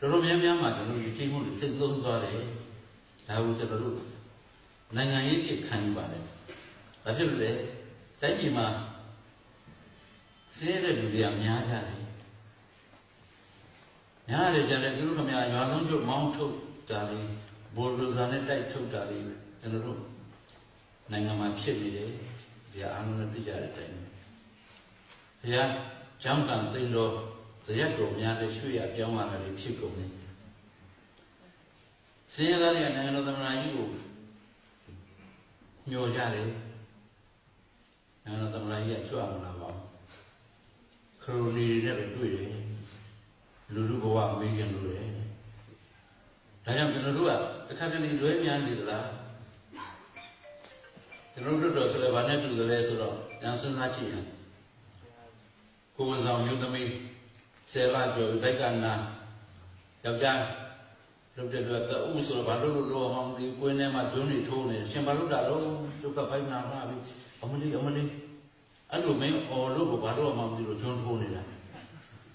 တော်တော်များများမှာကျွန်တော်ဒီထိမှုတွေစိတ်သုံးသွားတယ်ဒါကိုကျွန်တော်တို့နိုင်ငံရေးဖြစ်ခံယူပါတယ်ဘာဖြစ်လို့လဲတိုင်းပြည်မှာဆင်းရဲတဲ့လူတွေကများကြတယ်များတယ်ကြတယ်သူတို့ခမရရွာလုံးကျုပ်မောင်းထုတ်တာတွေဘိုလ်ဒိုဇာနဲ့တိုက်ထုတ်တာတွေကျွန်တော်တို့နိုင်ငံမှာဖြစ်နေတယ်ဒီအားလုံးနဲ့သိကြတဲ့အတိုင်းပဲဘုရားကျောင်းကံသိတော် ဇရက်တော်များတဲ့ရွှေရပြောင်းလာတာတွေဖြစ်ကုန်တယ်ဆင်းရဲသားတွေကနိုင်ငံတော်သမ္မတကြီးကိုညှော်ကြတယ်နိုင်ငံတော်သမ္မတကြီးကကြွမလာပါဘူးခရိုနီတွေနဲ့ပဲတွေ့တယ်လူလူဘဝမေးကြလို့တယ်ဒါကြောင့်ကျွန်တော်တို့ကတစ်ခါတလေလွဲပြန်နေသလားကျွန်တော်တို့တော့ဆိုလည်းဗာနဲ့တူတယ်လဲဆိုတော့တန်စဉ်းစားကြည့်ရင်ကိုဝန်ဆောင်မျိုးသမီး ဆယ်လကျော်ဘက်ကနာယောက်ျားလုပ်တဲ့လူကတူဆိုတော့ဘာလို့လို့လို့မှမသိဘူးကိုင်းထဲမှာဂျွန်းတွေထိုးနေရှင်ဘာလို့တာတော့ဒုက္ခဖိုက်နာမှာပြီအမလေးအမလေးအဲ့လိုမင်းအော်လို့ဘာလို့မှမသိလို့ဂျွန်းထိုးနေတာ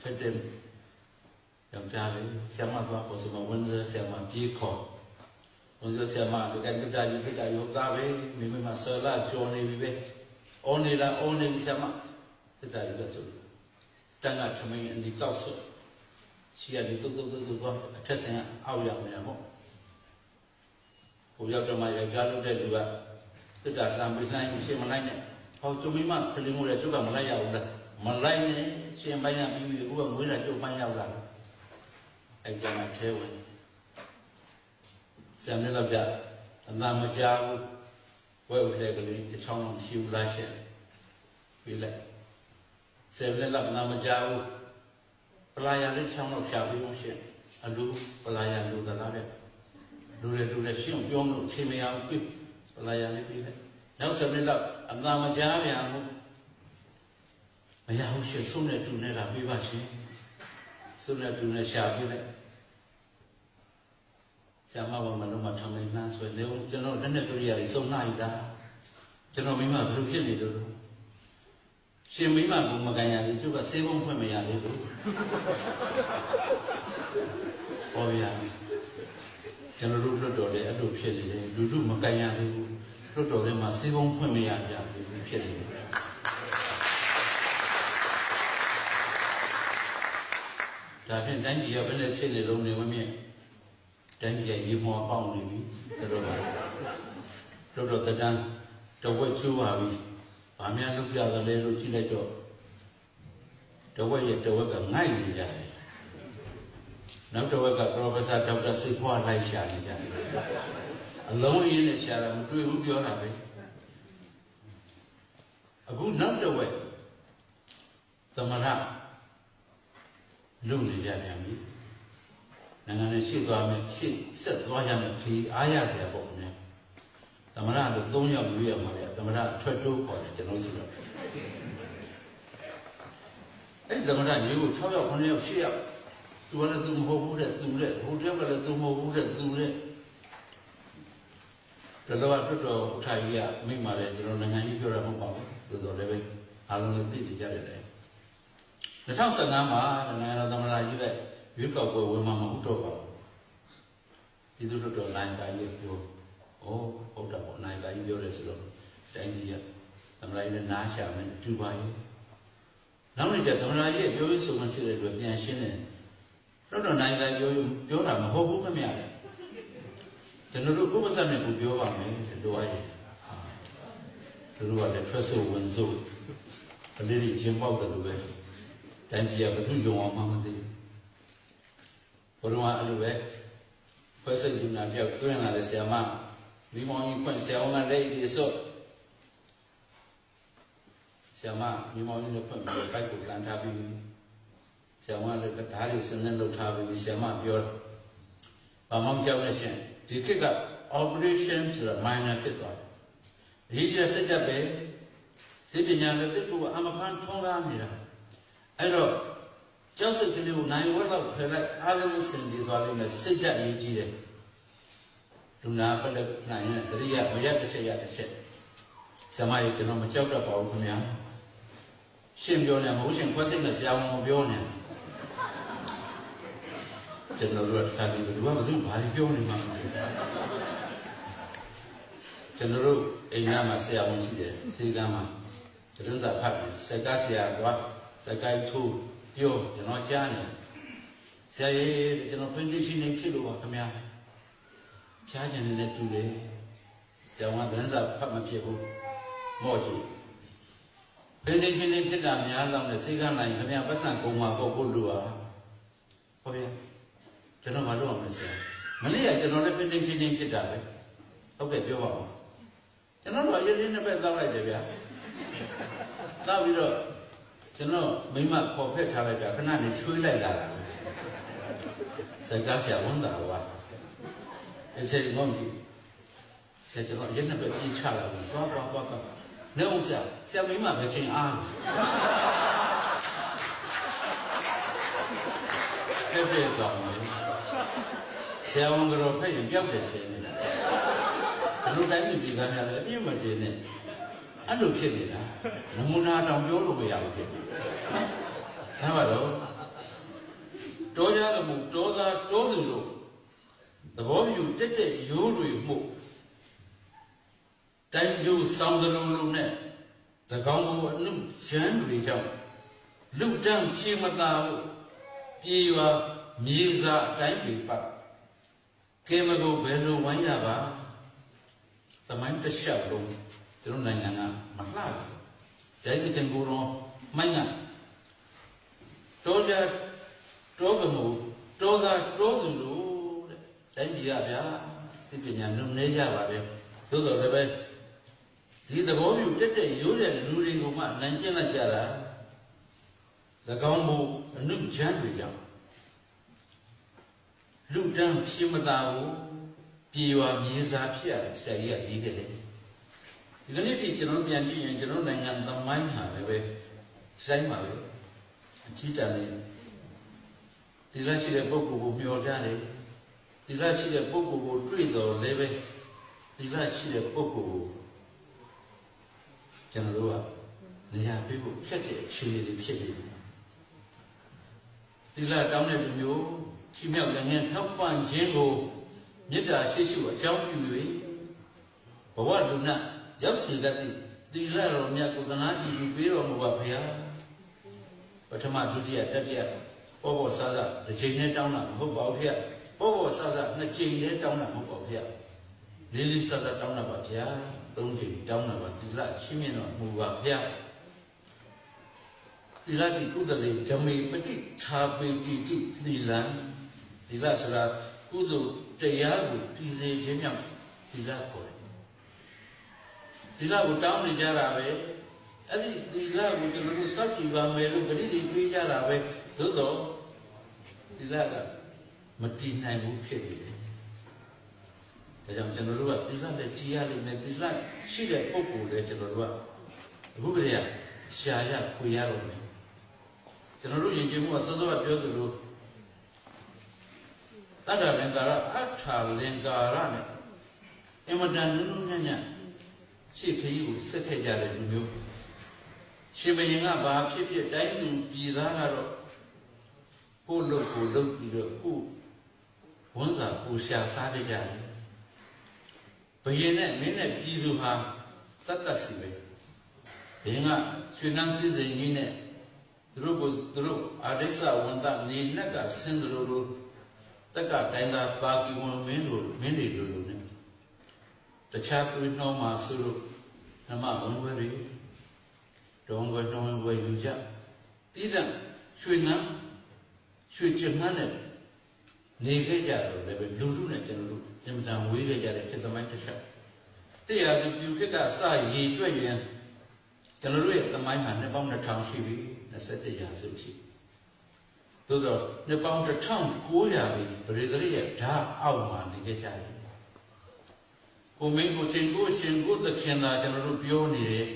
ခက်တယ်ယောက်ျားပဲဆရာမသွားပေါ်ဆိုမှဝန်ဇဆရာမပြေးခေါ်ဝန်ဇဆရာမတကယ်တကယ်ကြီးတကယ်ယောသားပဲမိမမဆလာကျော်နေပြီပဲအော်နေလားအော်နေပြီဆရာမတကယ်ကြီးပဲဆို တန်ကထမင်းအဒီကောက်ဆိုရှိရဒီတုတ်တုတ်တုတ်တုတ်အထက်ဆင်အောက်ရောက်နေတာပေါ့ဟိုရောက်တော့မှယောက်ျားလုပ်တဲ့လူကတက်တာတံပိဆိုင်ရှင်းမလိုက်နဲ့ဟောကျုံမိမကလေးမို့လဲကျုပ်ကမလိုက်ရဘူးလားမလိုက်နဲ့ရှင်ပိုင်းကပြီးပြီအခုကမွေးလာကျုပ်ပိုင်းရောက်လာတယ်အဲ့ကြမှာထဲဝင်ဆံနေတော့ပြအနာမကြောက်ဝဲဦးလေကလေးတစ်ချောင်းလုံးရှိဦးလားရှင်းပြီးလိုက် ဆံနေတော့နာမကြောက်ပလာယာလေးချောင်းတော့ရှာပြီးလို့ရှင်းအလူပလာယာလူသလားတဲ့လူတွေလူတွေရှင်းပြောမလို့ချိန်မရအောင်ပြပလာယာလေးပြီးလိုက်နောက်ဆံနေတော့အနာမကြောက်ပြန်ဘူးမရဘူးရှင်းဆုံးနဲ့တူနေတာပြပါရှင်ဆုံးနဲ့တူနဲ့ရှာပြီးလိုက်ဆရာမဘာမလုံးမထမင်းနှမ်းဆွဲနေဦးကျွန်တော်လက်နဲ့ကြိုးရည်စုံနိုင်တာကျွန်တော်မိမဘယ်လိုဖြစ်နေလို့ ရှင်မိမကမကန်ရဘူးသူကစေဘုံဖွင့်မရဘူးလို့ဟောရကျွန်တော်တို့လွတ်တော်တယ်အဲ့လိုဖြစ်နေတယ်လူလူမကန်ရဘူးလွတ်တော်ထဲမှာစေဘုံဖွင့်မရကြဘူးဖြစ်နေတယ်ဒါဖြင့်တိုင်းပြည်ကဘယ်နဲ့ဖြစ်နေလုံးနေဝမြင့်တိုင်းပြည်ရေမောပေါက်နေပြီတို့တော့တို့တော့တန်းတဝက်ကျိုးပါပြီ။ ဘာများလုပ်ကြသလဲလို့ကြည့်လိုက်တော့တဝက်ရဲ့တဝက်ကငိုက်နေကြတယ်။နောက်တဝက်က Professor Dr. စိတ်ဖွားလိုက်ရှာနေကြတယ်။အလုံးအင်းနဲ့ရှာတာမတွေ့ဘူးပြောတာပဲ။အခုနောက်တဝက်သမရလုံနေကြပြန်ပြီ။နိုင်ငံနဲ့ရှေ့သွားမယ်ရှေ့ဆက်သွားရမယ်ခီးအားရစရာပေါ့နဲ့သ မရတို့၃ယောက်ရွေးရမှာလေသမရအထွက်တိုးခေါ်တယ်ကျွန်တော်ဆိုတော့အဲ့သမရရွေးဖို့6ယောက်9ယောက်10ယောက်သူကလည်းသူမဟုတ်ဘူးတဲ့သူတဲ့ဟိုတယောက်ကလည်းသူမဟုတ်ဘူးတဲ့သူတဲ့တော်တော်တော်တော်ဥထာကြီးကမိမာတယ်ကျွန်တော်နိုင်ငံကြီးပြောတာမဟုတ်ပါဘူးတော်တော်လည်းပဲအားလုံးသိကြရတယ်2015မှာနိုင်ငံတော်သမရကြီးရဲ့ရွေးကောက်ပွဲဝင်မှာမဟုတ်တော့ပါဘူးပြည်သူ့တော်နိုင်ပါရဲ့ပြော ဩဟုတ်တာပေါ့နိုင်ပါကြီးပြောတယ်ဆိုတော့တိုင်းပြည်ကသမရကြီးနဲ့နားရှာမယ်တူပါရဲ့နောက်နေ့ကျသမရကြီးရဲ့ပြောရေးဆိုမှရှိတဲ့အတွက်ပြန်ရှင်းတယ်တော့တော့နိုင်ပါပြောပြောတာမဟုတ်ဘူးခင်ဗျာကျွန်တော်တို့ကိုယ်ပါစနဲ့ကိုပြောပါမယ်တို့ကရဲ့သူတို့ကလည်းထွက်ဆိုဝင်ဆိုကလေးကြီးချင်းပေါက်တယ်လို့ပဲတိုင်းပြည်ကဘယ်သူယုံအောင်မှမသိဘူးဘုရားအဲ့လိုပဲဖွဲ့စည်းယူနာပြောက်တွင်းလာတဲ့ဆရာမ မိမောင်ကြီးဖွင့်ဆရာဝန်ကလက်ဒီဆော့ဆရာမမိမောင်ကြီးလည်းဖွင့်ပြီးဘိုက်ကိုကန်ထားပြီးဆရာဝန်လည်းဓာတ်ကိုစဉ်းစားလုပ်ထားပြီးဆရာမပြောဘာမှမကြောက်နဲ့ရှင်ဒီခေတ်က operation ဆိုတာ minor ဖြစ်သွားတယ်အရေးကြီးတဲ့စက်တက်ပဲစိပညာလည်းတစ်ခုအမဖန်ထုံးကားနေတာအဲ့တော့ကျောက်စက်ကလေးကိုနိုင်ဝက်လောက်ဖယ်လိုက်အားလုံးစင်ပြီးသွားလိမ့်မယ်စိတ်ဓာတ်အရေးကြီးတယ် လူနာပလက်နိုင်ရင်တရိယာမရတစ်ချက်ရတစ်ချက်ဆရာမကြီးကျွန်တော်မကြောက်တတ်ပါဘူးခင်ဗျာရှင်းပြောနေမဟုတ်ရှင်ခွဲစိတ်နဲ့ဆရာဝန်ကိုပြောနေကျွန်တော်တို့ကခါပြီးဘယ်သူကဘယ်သူဘာပြောနေမှာမလဲကျွန်တော်တို့အိမ်ထဲမှာဆရာဝန်ရှိတယ်စေကမ်းမှာတရင်သာဖတ်ပြီးစကားဆရာကစကားထိုးပြောကျွန်တော်ကြားနေဆရာကြီးကျွန်တော် presentation နေဖြစ်လို့ပါခင်ဗျာ ဖျားချင်နေတဲ့တူတယ်ဆရာဝန်ကတရင်သာဖတ်မဖြစ်ဘူးမော့ကြည့်ဖိနေဖိနေဖြစ်တာများလောက်နဲ့စိတ်ကနိုင်ခင်ဗျာပတ်စံကုံမှာပေါ့ဖို့လိုပါဟုတ်ဗျာကျွန်တော်မလုပ်အောင်မစရာမနေ့ကကျွန်တော်လည်းဖိနေဖိနေဖြစ်တာပဲဟုတ်ကဲ့ပြောပါဦးကျွန်တော်တို့အရင်လေးနှစ်ပတ်တောက်လိုက်တယ်ဗျာတောက်ပြီးတော့ကျွန်တော်မိမခေါ်ဖက်ထားလိုက်တာခဏနေချွေးလိုက်လာတာပဲစကားဆရာဝန်တာကွာ အဲ့ဒီငုံကြီးဆက်ကျွန်တော်အရင်နှစ်ပတ်ပြင်ချလာဘူးသွားသွားသွားသွားနေအောင်ဆရာဆရာမင်းမပဲချင်းအားအဲ့ဒီတော့မယ်ဆရာဝန်ကတော့ဖက်ရင်ပြောက်တယ်ချင်းနေတာလူတိုင်းပြည်ပြည်သားများလည်းအပြည့်မတင်နဲ့အဲ့လိုဖြစ်နေတာနမူနာတောင်ပြောလို့မရဘူးဖြစ်ဒါပါတော့တောကြတော်မူတောသားတောသူတို့ သဘောယူတက်တဲ့ရိုးတွေမှုတိုင်းလူဆောင်တလူလူနဲ့သကောင်းကိုအနုရန်တွေကြောင့်လူတန်းဖြေမသာဘူးပြေရွာမြေစာအတိုင်းတွေပတ်ကဲမကိုဘယ်လိုဝမ်းရပါသမိုင်းတစ်လျှောက်လုံးသူတို့နိုင်ငံကမလှဘူးဇိုင်းတဲ့ကိုယ်တော်မိုင်းကတောကြတောကမှုတောကတောသူလို့တဲ့ တိုင်းပြည်ကဗျာသိပညာနှုံနေကြပါပဲသို့တော်လည်းပဲဒီသဘောမျိုးတက်တက်ရိုးတဲ့လူတွေကိုမှနိုင်ကျင့်လိုက်ကြတာ၎င်းမူအနုချမ်းတွေကြောင့်လူတန်းဖြစ်မသာဘူးပြေဝမြေစာဖြစ်ရဆရာကြီးကရေးခဲ့တယ်ဒီကနေ့ထိကျွန်တော်ပြန်ကြည့်ရင်ကျွန်တော်နိုင်ငံသမိုင်းဟာလည်းပဲစိုင်းပါပဲအချီးတန်လေးဒီလက်ရှိတဲ့ပုဂ္ဂိုလ်ကိုမျှော်ကြတယ် ဒီလက်ရှိတဲ့ပုဂ္ဂိုလ်ကိုတွေ့တော်လည်းပဲဒီလက်ရှိတဲ့ပုဂ္ဂိုလ်ကိုကျွန်တော်တို့ကနေရာပေးဖို့ဖြတ်တဲ့အခြေအနေတွေဖြစ်နေတယ်။ဒီလာတောင်းတဲ့လူမျိုးချီးမြှောက်လည်းငင်ထောက်ပံ့ခြင်းကိုမေတ္တာရှိရှိအကြောင်းပြု၍ဘဝလူနာရောက်စီတတ်သည့်ဒီလာတော်မြတ်ကိုသနာကြည်ပြုပေးတော်မူပါဖရာပထမဒုတိယတတိယပေါ်ပေါ်ဆာဆာတစ်ချိန်နဲ့တောင်းတာမဟုတ်ပါဘူးဖရာ ပေါ်ပေါ်ဆာဆာနှစ်ချိန်နဲ့တောင်းတာမဟုတ်ပါဘူးဖရာလေးလေးဆာဆာတောင်းတာပါဖရာသုံးချိန်တောင်းတာပါဒီလချင်းမြင်တော်မူပါဗျာဒီလတိကုသလေဓမေပฏิထာပေတိတိသီလံဒီလဆိုတာကုသိုလ်တရားကိုတည်စေခြင်းကြောင့်ဒီလခေါ်တယ်ဒီလကိုတောင်းနေကြတာပဲအဲ့ဒီဒီလကိုကျွန်တော်တို့စောင့်ကြည့်ပါမယ်လို့ပဋိတိပြေးကြတာပဲသို့တော့ဒီလက မတည်နိုင်ဘူးဖြစ်နေတယ်ဒါကြောင့်ကျွန်တော်တို့ကသီလနဲ့ကြည်ရလိမ့်မယ်သီလရှိတဲ့ပုဂ္ဂိုလ်လည်းကျွန်တော်တို့ကအခုတည်းကရှာရခွေရတော့မယ်ကျွန်တော်တို့ယဉ်ကျေးမှုကစောစောကပြောသလိုတတ္တလင်္ကာရအထာလင်္ကာရနဲ့အမတန်နုနုညံ့ညံ့ရှေ့ခရီးကိုဆက်ခဲ့ကြတဲ့လူမျိုးရှင်ဘရင်ကဘာဖြစ်ဖြစ်တိုင်းသူပြည်သားကတော့ကိုလို့ကိုလုပ်ပြီးတော့ကို ဝန်စာကိုရှာစားကြတယ်ဘယင်နဲ့မင်းနဲ့ပြည်သူဟာတတ်တတ်စီပဲဘယင်ကရွှေနှန်းစည်းစိမ်ကြီးနဲ့သူတို့ကိုသူတို့အာရိသဝန်တနေနဲ့ကဆင်းသူတို့တက်ကတိုင်းသာပါကီဝန်မင်းတို့မင်းတွေတို့လိုနဲ့တခြားသူနှောမှာဆိုလို့နမဝန်ဝရီတုံးကတုံးဝယ်ယူကြတိဒံရွှေနှန်းရွှေကျငန်း နဲ့နေခဲ့ကြတော့လည်းပဲလူထုနဲ့ကျွန်တော်တို့အင်မတန်ဝေးခဲ့ကြတဲ့ဖြစ်သမိုင်းတစ်ချက်တရားစုပြုခေတ်ကစရေကျွဲ့ရင်ကျွန်တော်တို့ရဲ့သမိုင်းဟာနှစ်ပေါင်း2000ရှိပြီ27ရာစုရှိသို့တော့နှစ်ပေါင်း1900ပြီပရိသေရဲ့ဓာတ်အောက်မှာနေခဲ့ကြတယ်ကိုမင်းကိုချင်းကိုရှင်ကိုသခင်သာကျွန်တော်တို့ပြောနေတယ်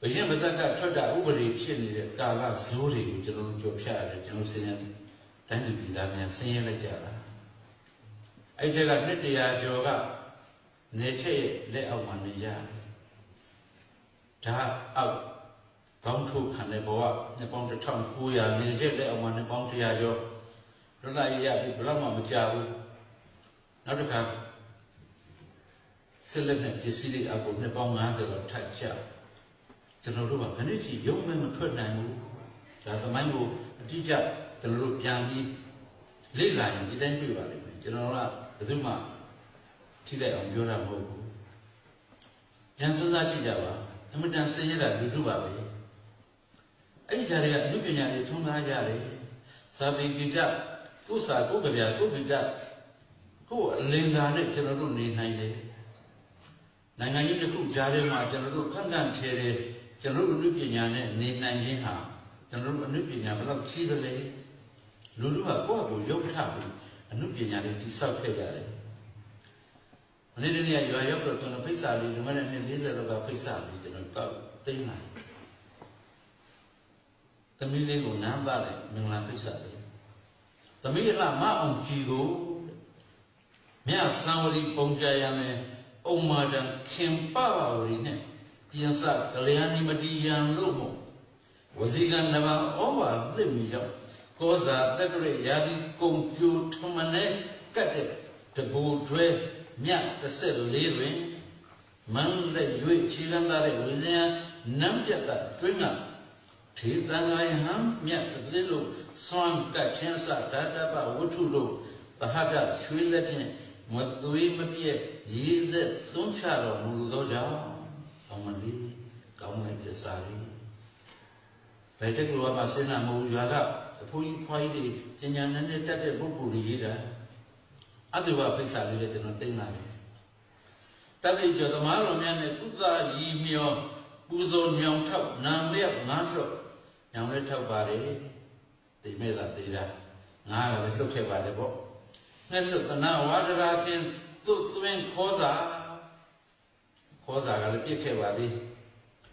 ဘယင်ပါဇက်ကထွက်တာဥပဒေဖြစ်နေတဲ့ကာလဇိုးတွေကိုကျွန်တော်တို့ကြော်ဖြတ်ရတယ်ကျွန်တော်စဉ်းစားတို င်းသူပြည်သားများဆင်းရဲလိုက်ကြတာအဲ့ဒီကနှစ်တရာကျော်ကနေချက်ရဲ့လက်အောက်မှာနေကြဒါအောက်ကောင်းထုတ်ခံတဲ့ဘဝနှစ်ပေါင်း1900နေချက်လက်အောက်မှာနှစ်ပေါင်း100ကျော်ရလွတ်လပ်ရေးရပြီဘယ်တော့မှမကြဘူးနောက်တစ်ခါဆက်လက်နဲ့ပစ္စည်းတွေအကုန်နှစ်ပေါင်း90လောက်ထပ်ကြကျွန်တော်တို့ကဘယ်နည်းကြီးရုံမဲ့မထွက်နိုင်ဘူးဒါသမိုင်းကိုအတိအကျ ကျွန်တော်တို့ပြန်ပြီးလေ့လာရင်ဒီတိုင်းတွေ့ပါလိမ့်မယ်ကျွန်တော်ကဘယ်သူမှထိလိုက်အောင်ပြောတာမဟုတ်ဘူးဉာဏ်စဉ်းစားကြည့်ကြပါအမှန်တန်ဆင်းရဲတာလူထုပါပဲအဲ့ဒီຢာတွေကအမှုပညာတွေထုံးသားကြတယ်စာပေကိစ္စကိုယ်စာကိုယ်ကြပြကိုယ်ကိစ္စကိုယ်အလင်္ကာနဲ့ကျွန်တော်တို့နေနိုင်တယ်နိုင်ငံကြီးတစ်ခုကြားထဲမှာကျွန်တော်တို့ခန့်ခန့်ထဲတယ်ကျွန်တော်တို့အမှုပညာနဲ့နေနိုင်ခြင်းဟာကျွန်တော်တို့အမှုပညာဘယ်လောက်ရှိသလဲ လူလူကကိုယ့်အကိုရုပ်ထပြီးအမှုပညာတွေတိဆောက်ခဲ့ရတယ်မနေ့တနေ့ရွာရောက်တော့ကျွန်တော်ဖိတ်စာလေးဒီမဲ့နဲ့40လောက်ကဖိတ်စာလေးကျွန်တော်ကောက်သိမ်းလာသမီးလေးကိုနမ်းပါတယ်မင်္ဂလာဖိတ်စာလေးသမီးအလှမအောင်ကြည်ကိုမြတ်သံဝရီပုံကြရမယ်အုံမာတံခင်ပပဝရီနဲ့ပြင်စကလျာဏီမတိယံလို့မို့ဝစီကံနဗဩဘာပြစ်မီရောက် ကောဇာတက်ကရယာတိကုံပြူထမနဲ့ကတ်တဲ့တဘူတွဲမြတ်14တွင်မန္လက်၍ခြေလန်းသားတဲ့ဝိဇယံနံပြတ်ကတွင်းကထေတန်ဂိုင်ဟံမြတ်တည်းလို့သွမ်းကတ်ချင်းစဓာတပဝတ္ထုတို့သဟတရွှေလက်ဖြင့်မသွေးမပြည့်ရေးဆက်သွန်းချတော်မူသောကြောင့်အောင်မလေးကောင်းလိုက်တဲ့စာလေးဘယ်တက်ကလောမှာစဉ်းစားမဟုတ်ရွာက အဖိုးကြီးဖွားကြီးတွေဉာဏ်နဲ့နဲ့တက်တဲ့ပုဂ္ဂိုလ်တွေရေးတာအတုဝဖိတ်စာလေးလည်းကျွန်တော်သိလာတယ်တတိကျော်သမားတော်များနဲ့ကုသရီမျောပူဇော်မြောင်ထောက်နာမရငါးကျော်ညောင်လေးထောက်ပါတယ်ဒီမဲ့သာသေးတာငါးကလည်းလွတ်ခဲ့ပါတယ်ပေါ့ငှက်လွတ်ကနာဝါဒရာခင်သူ့သွင်းခောစာခောစာကလည်းပြစ်ခဲ့ပါသေး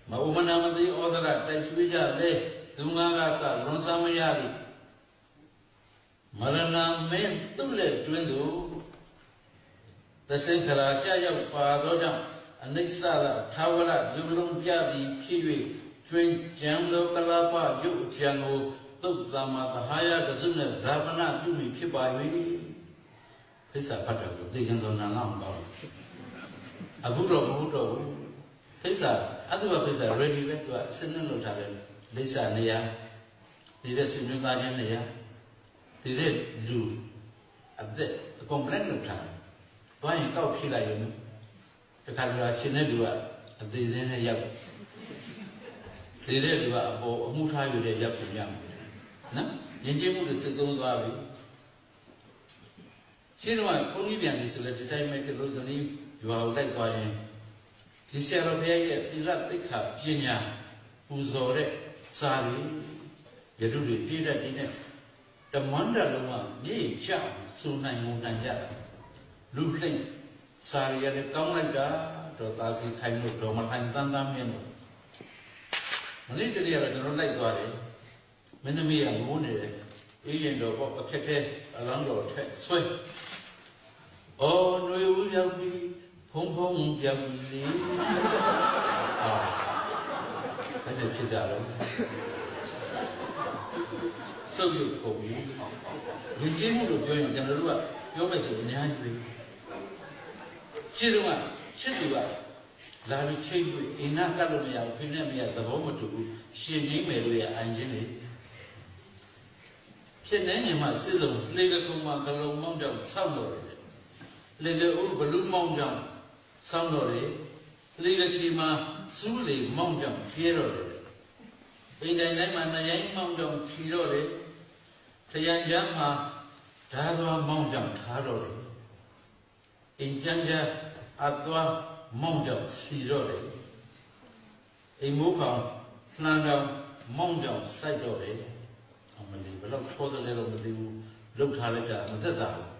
မဝမနာမသိဩဒရတိုက်ကျွေးကြလေသူငါကစလွန်ဆမ်းမရသည် မရဏမင်းသူ့လက်တွင်းသူသစင်္ခရာကြရောက်ပါတော့ကြောင့်အနိစ္စရသာဝရလူလုံးပြသည်ဖြစ်၍ကျွင်းကြံလောကလာပရုပ်ကြံကိုသုတ်သမ္မာသဟာယတစုနဲ့ဇာပနပြုမိဖြစ်ပါ၍ဖိစ္ဆာဖတ်တယ်လို့သိကျင်သောနာလောက်တော့အခုတော့မဟုတ်တော့ဘူးဖိစ္ဆာအတုပဖိစ္ဆာ ready ပဲသူကစဉ်းနှလုပ်ထားတယ်လိစ္ဆာနေရာဒီတဲ့ဆွေမျိုးသားချင်းနေရာ ဒီတဲ့လူအသက် complaint လုပ်ထားတယ်တွားရင်ကောက်ဖြည့်လိုက်ရုံတခါတခါရှင်တဲ့လူကအသေးစင်းနဲ့ရောက်ဒီတဲ့လူကအပေါ်အမှုထားယူတဲ့ရောက်ပြန်ရမယ်နော်ယဉ်ကျေးမှုတွေစစ်သုံးသွားပြီရှင်းတော့ဘုန်းကြီးပြန်ပြီဆိုလဲဒီတိုင်းပဲကလို့ဇနီးရွာကိုလိုက်သွားရင်ဒီဆရာတော်ဘုရားရဲ့သီလသိက္ခာပညာပူဇော်တဲ့စာရီယတုတွေတည်တဲ့တည် တဲ့တမန္တလုံးကမြေချစူနိုင်မူနိုင်ကြလူလှိမ့်စာရီရတဲ့ကောင်းလိုက်တာတော့သာစီခိုင်လို့တော့မထိုင်တန်းတန်းမြင်လို့မလေးတည်းကတော့ကျွန်တော်လိုက်သွားတယ်မင်းသမီးကငိုးနေတယ်အေးရင်တော့ပေါ့အခက်ခဲအလောင်းတော်ထက်ဆွဲအော်ຫນွေဦးရောက်ပြီဖုံဖုံပြောင်းပြီအာအဲ့ဒါဖြစ်ကြတော့ စုပ်ရုပ်ပုံပြီးယဉ်ကျေးမှုလို့ပြောရင်ကျွန်တော်တို့ကပြောမယ်ဆိုအများကြီးပဲရှင်းတော့ရှင်းသူကလာပြီးချိန်ပြီးအိနာကတ်လို့မရဘူးဖိနေမရသဘောမတူဘူးရှင်ငိမ့်မယ်လို့ရအန်ချင်းလေဖြစ်နေနေမှာစစ်စုံလေကကုံမှာကလုံးမောင်းကြောင့်ဆောက်လို့ရတယ်လေကဥဘလူးမောင်းကြောင့်ဆောင်းတော့တယ်လေကချီမှာစူးလေမောင်းကြောင့်ဖြဲတော့တယ် အိမ်တိုင်းတိုင်းမှာနရိုင်းမောင်းကြောင့်ဖြီတော့တယ်ထရန်ကျမ်းမှာဓာသွားမောင်းကြောင့်ထားတော့တယ်အိမ်ကျမ်းကျအသွားမောင်းကြောင့်စီတော့တယ်အိမ်မိုးကောင်လှမ်းကြောင့်မောင်းကြောင့်စိုက်တော့တယ်အမလီဘယ်တော့ချောတယ်လဲတော့မသိဘူးလှုပ်ထားလိုက်တာမသက်သာဘူး